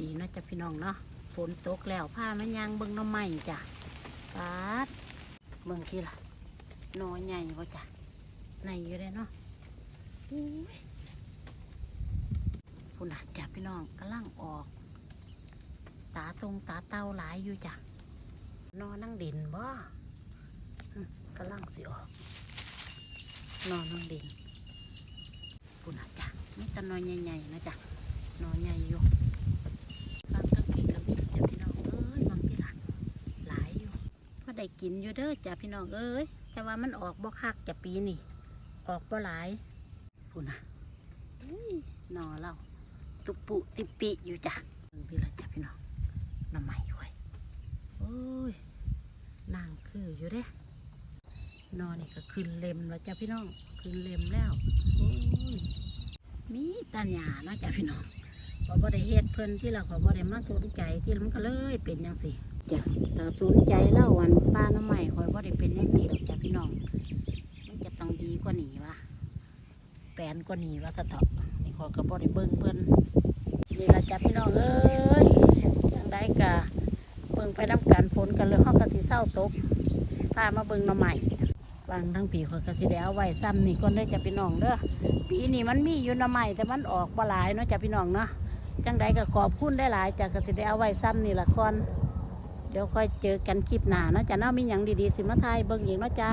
ดีเนาะจ้ะพี่น้องเนาะฝนตกแล้วผ้ามันยางเบิ่งน้ำใหม่จ้ะปาดเบิ่งทีละนอใหญ่บ่จ้ะในอยู่เลยเนาะอุ้ยพุ่นน่ะจ้ะพี่น้องกำลังออก ตาตรงตาเต้าหลายอยู่จ้ะนอนนั่งดินบ่กำลังสิออก นอนนั่งดินพุ่นน่ะจ้ะมีแต่นอนใหญ่ๆนะจ้ะนอนใหญ่อยู่ บางทั้งปีกับมีจ้ะพี่น้องเอ้ยบางทีละหลายอยู่พอ ได้กินอยู่เด้อจ้ะพี่น้องเอ้ยแต่ว่ามันออกบ่คักจ้ะปีนี่ออกบ่หลายพูนะอุ้ยหนอเราตุปุติปิอยู่จ้ะบางทีละจ้ะพี่น้องน้ำใหม่ค่อยโอ้ยนางคืออยู่เด้นอนี่ก็ขึ้นเล็มแล้วจ้ะพี่น้องขึ้นเล็มแล้วโอ้ยมีตาหยาเนาะจ้ะพี่น้อง พอบ่ได้เฮ็ดเพิ่นที่เราขอบ่ได้มาสนใจที่มันก็เลยเป็นจังซี่จ้ะถ้าสนใจเล่าวันป้าน้ำใหม่คอยบ่ได้เป็นจังซี่ดอกจ้ะพี่น้องมันจะต้องดีกว่านี้วะแปลนกว่านี้วะสะเถาะนี่ขอยก็บ่ได้เบิ่งเพิ่นนี่ล่ะจ้ะพี่น้องเอ้ยจังไดกะเบิ่งไปนํกันฝนกันเลยเฮาก็สิเศร้าตกพามาเบิ่งน้ำใหม่วางทั้งปีขอยก็สิได้เอาไว้ซ้ำนี่ก่อนเด้จะพี่น้องเด้อปีนี้มันมีอยู่น้ำใหม่แต่มันออกบ่หลายเนาะจะพี่น้องเนาะ จังใดก็ขอบคุณได้หลายจากก็สิได้เอาไว้ซ้ำนี่ละก่อนเดี๋ยวค่อยเจอกันคลิปหน้าเนาะจ้ะเนาะมีหยังดีๆ สิมาทยเบิ่งอีกเนาะจ้า